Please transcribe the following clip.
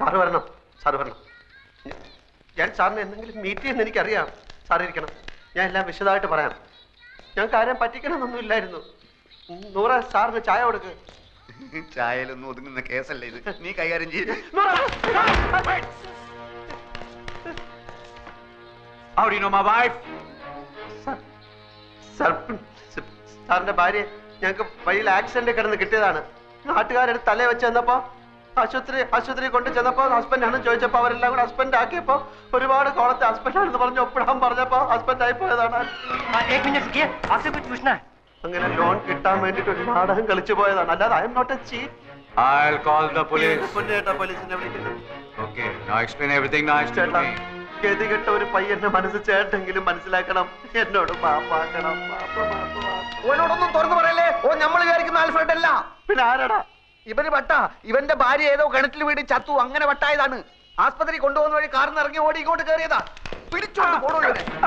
Sir വരണം sir വരണം. ഞാൻ സാറിന് എന്തെങ്കിലും മീറ്റ് ചെയ്യുന്ന എനിക്കറിയാം. സാർ ഇരിക്കണം. ഞാൻ എല്ലാം വിശദമായിട്ട് പറയാം. ഞാൻ കാര്യം പറ്റിക്കണമെന്നൊന്നും ഇല്ലായിരുന്നു. നൂറ സാറിന് ചായ കൊടുക്ക്. ചായയിലൊന്നും ഒതുങ്ങുന്ന കേസല്ല ഇത്? നീ കൈകാര്യം ചെയ്യും. നൂറ, How do you know my wife? Sir, sir, സ- സാറിന്റെ ഭാര്യ ഞങ്ങൾക്ക് വഴിയിൽ ആക്സിഡന്റ് കിടന്ന് കിട്ടിയതാണ്. നാട്ടുകാരുടെ തലേ വെച്ച് ചെന്നപ്പോ ആശുപത്രി ആശുപത്രി കൊണ്ട് ചെന്നപ്പോ ഹസ്ബൻഡാണ് ചോദിച്ചപ്പോ അവരെല്ലാം കൂടെ ഹസ്ബൻഡ് ആക്കിയപ്പോ ഒരുപാട് കോളത്തെ ഹസ്ബൻഡാണെന്ന് പറഞ്ഞു ഒപ്പിടാൻ പറഞ്ഞപ്പോ ഹസ്ബൻഡ് ആയി പോയതാണ്. അങ്ങനെ ലോൺ കിട്ടാൻ വേണ്ടിട്ട് ഒരു നാടകം കളിച്ചു പോയതാണ്. അല്ലാതെ I am not a chief I'll call the police. പോലീസിനെ വിളിക്കുന്നു. Okay, now explain everything nice to ചേട്ടാ me. ഗതികെട്ട ഒരു പയ്യന്റെ മനസ്സ് ചേട്ടെങ്കിലും മനസ്സിലാക്കണം. എന്നോട് മാപ്പാക്കണം മാപ്പ മാപ്പ മാപ്പ. ഓനോടൊന്നും തുറന്നു പറയല്ലേ? ഓ നമ്മൾ വിചാരിക്കുന്ന ആൽഫ്രഡ് അല്ല പിന്നെ ആരടാ? ഇവന് വട്ട ഇവന്റെ ഭാര്യ ഏതോ കിണറ്റിൽ വീട് ചത്തു. അങ്ങനെ വട്ടായതാണ് ആസ്പത്രി കൊണ്ടുപോകുന്ന വഴി കാറിന്ന് ഇറങ്ങി ഓടി ഇങ്ങോട്ട് കയറിയതാ. പിടിച്ചോണ്ട് പോണോ ഇവനെ. ആ, please,